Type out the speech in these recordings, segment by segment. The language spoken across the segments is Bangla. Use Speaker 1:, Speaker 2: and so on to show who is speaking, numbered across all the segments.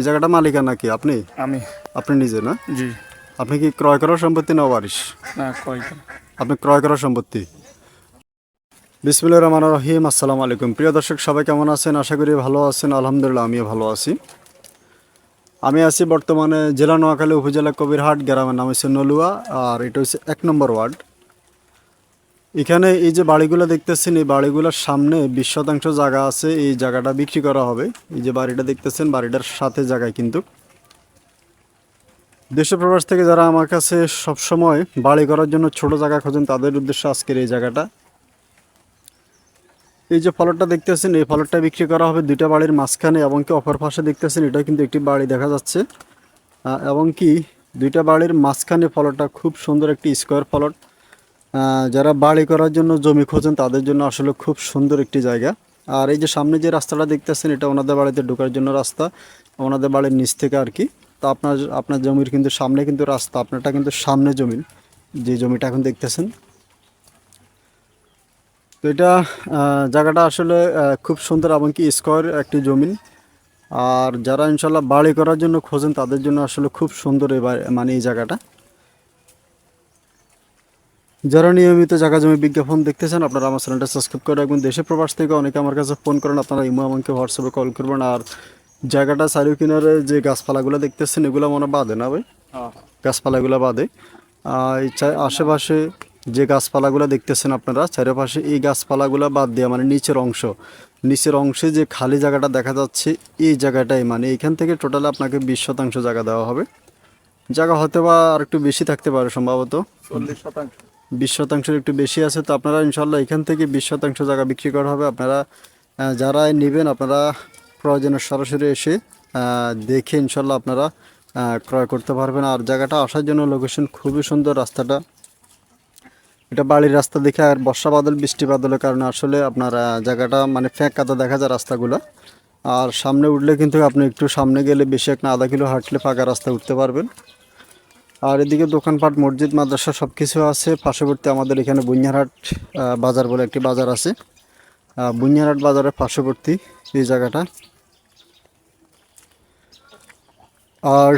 Speaker 1: এই জায়গাটা মালিকানা কি আপনি?
Speaker 2: আমি।
Speaker 1: আপনি নিজে না?
Speaker 2: জি।
Speaker 1: আপনি কি ক্রয় করার সম্পত্তি না ওয়ারিশ?
Speaker 2: না কয়টা
Speaker 1: আপনি ক্রয় করার সম্পত্তি। বিসমুল্লাহ রহমান রহিম আসসালামু আলাইকুম। প্রিয় দর্শক সবাই কেমন আছেন? আশা করি ভালো আছেন। আলহামদুলিল্লাহ আমিও ভালো আছি। আমি আছি বর্তমানে জেলা নোয়াখালী উপজেলা কবিরহাট গ্রামের নাম হচ্ছে নলুয়া আর এটা হচ্ছে এক নম্বর ওয়ার্ড। এখানে এই যে বাড়িগুলো দেখতেছেন, এই বাড়িগুলোর সামনে বিশ শতাংশ জায়গা আছে, এই জায়গাটা বিক্রি করা হবে। এই যে বাড়িটা দেখতেছেন, বাড়িটার সাথে জায়গায় কিন্তু। দেশ প্রবাস থেকে যারা আমার কাছে সবসময় বাড়ি করার জন্য ছোট জায়গা খোঁজেন, তাদের উদ্দেশ্যে আজকের এই জায়গাটা। এই যে ফলটা দেখতেছেন, এই ফলটা বিক্রি করা হবে দুইটা বাড়ির মাঝখানে এবং কি অপর পাশে দেখতেছেন এটা কিন্তু একটি বাড়ি দেখা যাচ্ছে। এবং কি দুইটা বাড়ির মাঝখানে ফলটা খুব সুন্দর একটি স্কোয়ার ফলট। যারা বাড়ি করার জন্য জমি খোঁজেন, তাদের জন্য আসলে খুব সুন্দর একটি জায়গা। আর এই যে সামনে যে রাস্তাটা দেখতেছেন, এটা ওনাদের বাড়িতে ঢোকার জন্য রাস্তা। ওনাদের বাড়ির নিচ থেকে আর কি। তো আপনার আপনার জমির কিন্তু সামনে কিন্তু রাস্তা, আপনারটা কিন্তু সামনে জমি, যে জমিটা এখন দেখতেছেন। তো এটা জায়গাটা আসলে খুব সুন্দর এবং কি স্কোয়ার একটি জমিন আর যারা ইনশাল্লাহ বাড়ি করার জন্য খোঁজেন, তাদের জন্য আসলে খুব সুন্দর এই বাড়ি- মানে এই জায়গাটা। যারা নিয়মিত জায়গা জমি বিজ্ঞাপন দেখতেছেন আপনারা আমার চ্যানেলটা সাবস্ক্রাইব করে রাখবেন। দেশে প্রবাস থেকে অনেকে আমার কাছে ফোন করেন আপনারা ইমো আমাকে হোয়াটসঅ্যাপে কল করবেন। আর জায়গাটা চারিও কিনারে যে গাছপালাগুলো দেখতেছেন এগুলো মনে বাদে না ভাই? গাছপালাগুলো বাদে। আশেপাশে যে গাছপালাগুলো দেখতেছেন আপনারা চারিপাশে এই গাছপালাগুলো বাদ দিয়ে মানে নিচের অংশ। নিচের অংশে যে খালি জায়গাটা দেখা যাচ্ছে এই জায়গাটাই। মানে এখান থেকে টোটালে আপনাকে বিশ শতাংশ জায়গা দেওয়া হবে। জায়গা হয়তো বা আর একটু বেশি থাকতে পারে সম্ভবত।
Speaker 2: চল্লিশ শতাংশ।
Speaker 1: বিশ শতাংশের একটু বেশি আছে, তো আপনারা ইনশাল্লাহ এখান থেকে বিশ শতাংশ জায়গা বিক্রি করা হবে। আপনারা যারা নেবেন আপনারা প্রয়োজনে সরাসরি এসে দেখে ইনশাল্লাহ আপনারা ক্রয় করতে পারবেন। আর জায়গাটা আসার জন্য লোকেশন খুবই সুন্দর রাস্তাটা। এটা বাড়ির রাস্তা দেখে আর বর্ষা বাদল, বৃষ্টি বাদলের কারণে আসলে আপনার জায়গাটা মানে ফ্যাঁক কাদা দেখা যায় রাস্তাগুলো। আর সামনে উঠলে কিন্তু আপনি একটু সামনে গেলে বেশি একটা আধা কিলো হাঁটলে ফাঁকা রাস্তা উঠতে পারবেন। আর এদিকে দোকানপাট মসজিদ মাদ্রাসা সব কিছু আছে। পার্শ্ববর্তী আমাদের এখানে বুনিয়ারহাট বাজার বলে একটি বাজার আছে। আহ, বুনিয়ারহাট বাজারের পার্শ্ববর্তী এই জায়গাটা। আর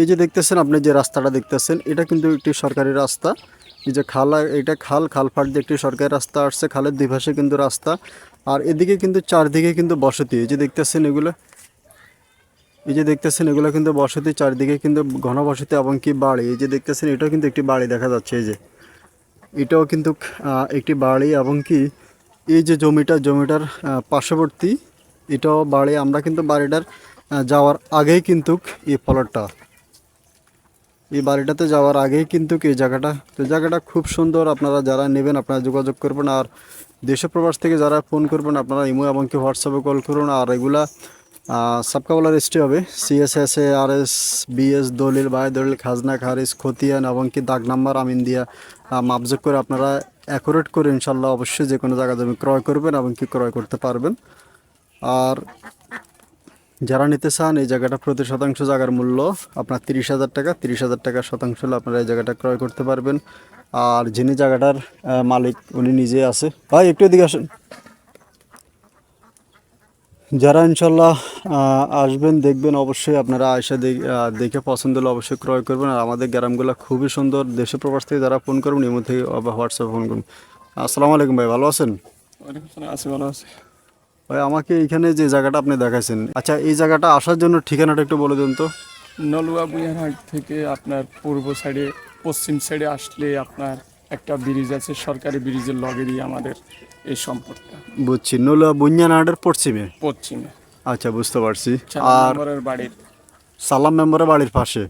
Speaker 1: এই যে দেখতেছেন আপনি যে রাস্তাটা দেখতেছেন এটা কিন্তু একটি সরকারি রাস্তা। এই যে খাল এটা খাল খাল ফাট দিয়ে একটি সরকারি রাস্তা আসছে। খালের দুই পাশে কিন্তু রাস্তা। আর এদিকে কিন্তু চারদিকে কিন্তু বসতি। এই যে দেখতেছেন এগুলো এই যে দেখতেছেন, এগুলো কিন্তু বসতি চারিদিকে কিন্তু ঘনবসতি এবং কি বাড়ি। এই যে দেখতেছেন, এটাও কিন্তু একটি বাড়ি দেখা যাচ্ছে, এই যে। এটাও কিন্তু একটি বাড়ি এবং কি, এই যে জমিটা, জমিটার পার্শ্ববর্তী, এটাও বাড়ি। আমরা কিন্তু বাড়িটার যাওয়ার আগেই কিন্তু এই ফলটা এই বাড়িটাতে যাওয়ার আগেই কিন্তু এই জায়গাটা। তো জায়গাটা খুব সুন্দর, আপনারা যারা নেবেন আপনারা যোগাযোগ করবেন। আর দেশ প্রবাস থেকে যারা ফোন করবেন, আপনারা ইমো এবং কি হোয়াটসঅ্যাপে কল করুন। আর এগুলা সাবকাওয়ালা রেজিস্ট্রি হবে। CSS A R S BS দলিল বায় দলিল খাজনা, খারিজ, খতিয়ান এবং কি দাগ নাম্বার, আমিন দিয়া মাপযোগ করে আপনারা অ্যাকুরেট করে ইনশাল্লাহ অবশ্যই যে কোনো জায়গা জমি ক্রয় করবেন এবং কি ক্রয় করতে পারবেন। আর যারা নিতে চান, এই জায়গাটা প্রতি শতাংশ জায়গার মূল্য, আপনার তিরিশ হাজার টাকা, তিরিশ হাজার টাকা শতাংশ হলে আপনারা এই জায়গাটা ক্রয় করতে পারবেন। আর যিনি জায়গাটার মালিক, উনি নিজে আছে। ভাই, একটু এদিকে আসেন। যারা ইনশাল্লাহ আসবেন দেখবেন অবশ্যই আপনারা এসে দেখ- পছন্দ হলে অবশ্যই ক্রয় করবেন। আর আমাদের গ্রামগুলো খুবই সুন্দর। দেশে প্রবাস থেকে যারা ফোন করবেন এর মধ্যে হোয়াটসঅ্যাপে ফোন করুন আসসালামু আলাইকুম ভাই ভালো আছেন?
Speaker 2: আছি ভালো আছে।
Speaker 1: ভাই আমাকে এইখানে যে জায়গাটা আপনি দেখাইছেন আচ্ছা এই জায়গাটা আসার জন্য ঠিকানাটা একটু বলে দিন তো।
Speaker 2: নলুয়া বুয়ারহাট থেকে আপনার পূর্ব সাইডে পশ্চিম সাইডে আসলে আপনার একটা ব্রিজ আছে সরকারি ব্রিজের লগেরই আমাদের এই সম্পর্কটা
Speaker 1: বুঝছি। নোলা বুঞ্জানাহাটের পশ্চিমে
Speaker 2: পশ্চিমে
Speaker 1: আচ্ছা বুঝতে পারছি। আর
Speaker 2: বাড়ির।
Speaker 1: সালাম মেম্বারের বাড়ির পাশে?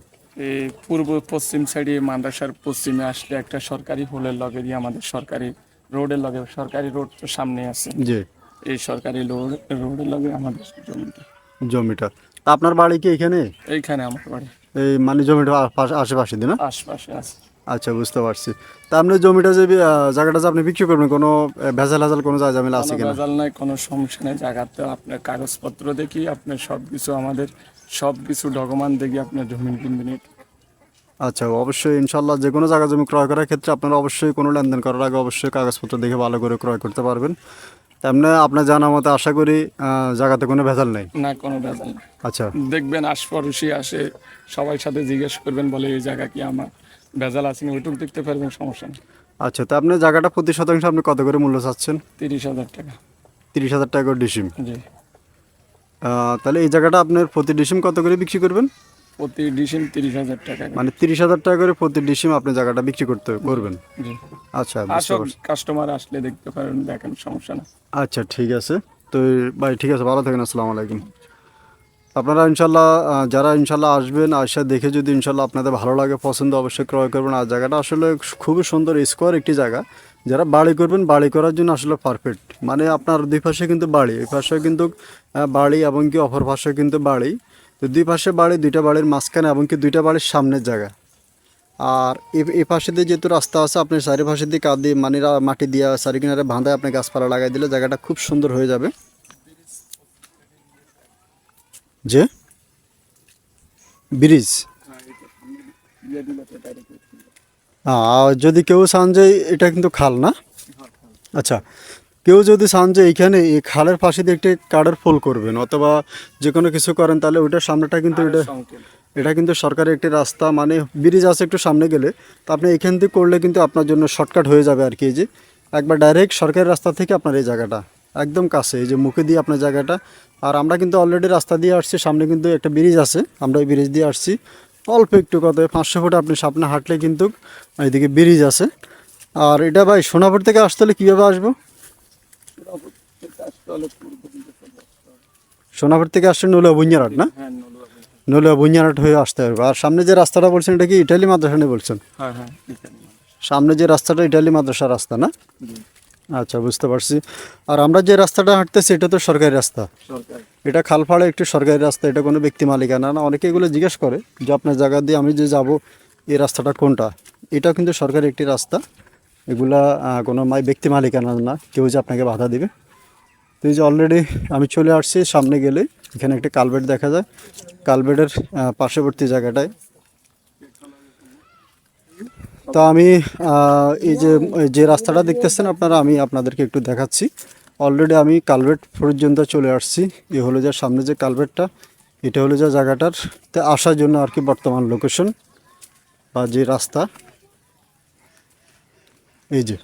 Speaker 2: এই পূর্ব পশ্চিম সাইডে মাদ্রাসার পশ্চিমে আসলে একটা সরকারি হোলের লগেরই আমাদের সরকারি রোডের লগে সরকারি রোড তো সামনে আছে।
Speaker 1: জি।
Speaker 2: এই সরকারি রোড রোডের লগে আমাদের জমিটা।
Speaker 1: জমিটা। আপনার বাড়ি কি এখানে?
Speaker 2: এইখানে আমার বাড়ি।
Speaker 1: এই মানে জমিটা আশেপাশে দিন
Speaker 2: আশপাশে আছে।
Speaker 1: আচ্ছা বুঝতে পারছি। তা আপনি জমিটা যে জায়গাটা যে আপনি বিক্রি করবেন কোনো ভেজাল হাজাল কোনো জায়গা ঝামেলা আছে
Speaker 2: কোনো ভেজাল নাই কোনো সমস্যা নেই। জায়গাতে আপনার কাগজপত্র দেখি আপনার সব কিছু আমাদের সব কিছু ডকুমেন্ট দেখি আপনার জমিন কিনবেন
Speaker 1: আচ্ছা অবশ্যই ইনশাল্লাহ যে কোনো জায়গা জমি ক্রয় করার ক্ষেত্রে আপনারা অবশ্যই কোনো লেনদেন করার আগে অবশ্যই কাগজপত্র দেখে ভালো করে ক্রয় করতে পারবেন। তেমনি আপনার জানা মতো আশা করি জায়গাতে কোনো ভেজাল নেই।
Speaker 2: না কোনো ভেজাল নেই।
Speaker 1: আচ্ছা।
Speaker 2: দেখবেন আশপাশি আসে সবাই সাথে জিজ্ঞেস করবেন বলে এই জায়গা কি আমার? ভেজাল আছে না ওইটুকু দেখতে পারবেন সমস্যা নেই।
Speaker 1: আচ্ছা তা আপনার জায়গাটা প্রতি শতাংশ আপনি কত করে মূল্য চাচ্ছেন?
Speaker 2: তিরিশ হাজার টাকা।
Speaker 1: তিরিশ হাজার টাকা করে ডিসিম?
Speaker 2: জি।
Speaker 1: তাহলে এই জায়গাটা আপনার প্রতি ডিসিম কত করে বিক্রি করবেন?
Speaker 2: প্রতি ডিসিম তিরিশ হাজার টাকা
Speaker 1: মানে তিরিশ হাজার টাকা করে প্রতি ডিসিম আপনি জায়গাটা বিক্রি করতে করবেন?
Speaker 2: জি।
Speaker 1: আচ্ছা
Speaker 2: কাস্টমার আসলে দেখতে পারেন দেখেন সমস্যা না
Speaker 1: আচ্ছা ঠিক আছে। তো ভাই ঠিক আছে ভালো থাকেন আসসালামু আলাইকুম। আপনারা ইনশাল্লাহ যারা ইনশাল্লাহ আসবেন, আসা দেখে যদি ইনশাল্লাহ আপনাদের ভালো লাগে, পছন্দ অবশ্যই ক্রয় করবেন। আর জায়গাটা আসলে খুবই সুন্দর স্কোয়ার একটি জায়গা। যারা বাড়ি করবেন, বাড়ি করার জন্য আসলে পারফেক্ট মানে আপনার দুই পাশে কিন্তু বাড়ি, এই পাশে কিন্তু বাড়ি এবং কি অপর পাশে কিন্তু বাড়ি। তো দুই পাশে বাড়ি, দুইটা বাড়ির মাঝখানে এবং কি দুইটা বাড়ির সামনের জায়গা। আর এ- পাশে দিয়ে যেহেতু রাস্তা আছে, আপনি চারিপাশে দিয়ে কাঁদ দিয়ে মানে মাটি দিয়ে চারি কিনারে বাঁধায় আপনি গাছপালা লাগাই দিলে জায়গাটা খুব সুন্দর হয়ে যাবে। যে? ব্রিজ? আর যদি কেউ চান যে এটা কিন্তু খাল না? আচ্ছা কেউ যদি চান যে এইখানে এই খালের পাশে দিয়ে একটি কাঠের ফুল করবেন অথবা যে কোনো কিছু করেন তাহলে ওইটার সামনেটা কিন্তু এটা এটা কিন্তু সরকারের একটি রাস্তা মানে ব্রিজ আছে একটু সামনে গেলে। তো আপনি এখান থেকে করলে কিন্তু আপনার জন্য শর্টকাট হয়ে যাবে আর কি যে। একবার ডাইরেক্ট সরকারি রাস্তা থেকে আপনার এই জায়গাটা। একদম কাছে এই যে মুখে দিয়ে আপনার জায়গাটা। আর আমরা কিন্তু অলরেডি রাস্তা দিয়ে আসছি সামনে কিন্তু একটা ব্রিজ আছে আমরা ওই ব্রিজ দিয়ে আসছি। অল্প একটু কত পাঁচশো ফুট আপনি সামনে হাঁটলে কিন্তু এইদিকে ব্রিজ আছে। আর এটা ভাই সোনাপুর থেকে আসতে হলে কীভাবে আসব? সোনাপুর থেকে আসছে নৌলা বুঞ্জারহাট না?
Speaker 2: হ্যাঁ নলুয়া
Speaker 1: বুঞ্জারহাট হয়ে আসতে হবে। আর সামনে যে রাস্তাটা বলছেন এটা কি ইটালি মাদ্রাসা নিয়ে বলছেন?
Speaker 2: হ্যাঁ হ্যাঁ।
Speaker 1: সামনে যে রাস্তাটা ইটালি মাদ্রাসা রাস্তা না? আচ্ছা বুঝতে পারছি। আর আমরা যে রাস্তাটা হাঁটতেছি এটা তো সরকারি রাস্তা। এটা খালফাড়ে একটি সরকারি রাস্তা এটা কোনো ব্যক্তি মালিকানা না। অনেকে এগুলো জিজ্ঞেস করে যে আপনার জায়গা দিয়ে আমি যে যাব এই রাস্তাটা কোনটা? এটাও কিন্তু সরকারি একটি রাস্তা। এগুলা কোনো মাই ব্যক্তি মালিকানা না। কেউ যে আপনাকে বাধা দিবে। তো এই যে অলরেডি আমি চলে আসছি সামনে গেলে এখানে একটা কালবেট দেখা যায়। কালবেটের পার্শ্ববর্তী জায়গাটায় তো আমি এই যে যে রাস্তাটা দেখতেছেন আপনারা, আমি আপনাদেরকে একটু দেখাচ্ছি। অলরেডি আমি কালভেট পর্যন্ত চলে আসছি। এ হলো যার সামনে যে কালভেটটা এটা হলো যা জায়গাটার। তা আসার জন্য আর কি বর্তমান লোকেশন বা যে রাস্তা। এই যে।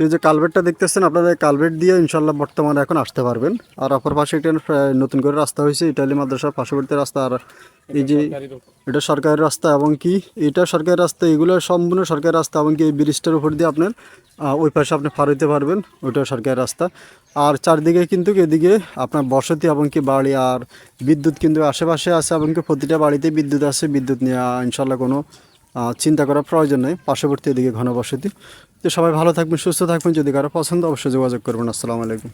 Speaker 1: তো এই যে কালভেটটা দেখতেছেন আপনাদের কালভেট দিয়ে ইনশাল্লাহ বর্তমানে এখন আসতে পারবেন। আর অপর পাশে একটা নতুন করে রাস্তা হয়েছে, ইটালি মাদ্রাসার পার্শ্ববর্তী রাস্তা। আর এই যে এটা সরকারি রাস্তা এবং কি, এটা সরকারি রাস্তা, এগুলো সম্পূর্ণ সরকারি রাস্তা এবং কি এই ব্রিজটার উপর দিয়ে আপনার ওই পাশে আপনি পার হইতে পারবেন ওইটা সরকারি রাস্তা। আর চারদিকে কিন্তু এদিকে আপনার বসতি এবং কি বাড়ি আর বিদ্যুৎ কিন্তু আশেপাশে আছে এবং কি প্রতিটা বাড়িতে বিদ্যুৎ আছে, বিদ্যুৎ নিয়ে ইনশাল্লাহ কোনো চিন্তা করার প্রয়োজন নেই। পার্শ্ববর্তী এদিকে ঘনবসতি। তো সবাই ভালো থাকবেন, সুস্থ থাকবেন। যদি কারও পছন্দ, অবশ্যই যোগাযোগ করবেন। আসসালামু আলাইকুম।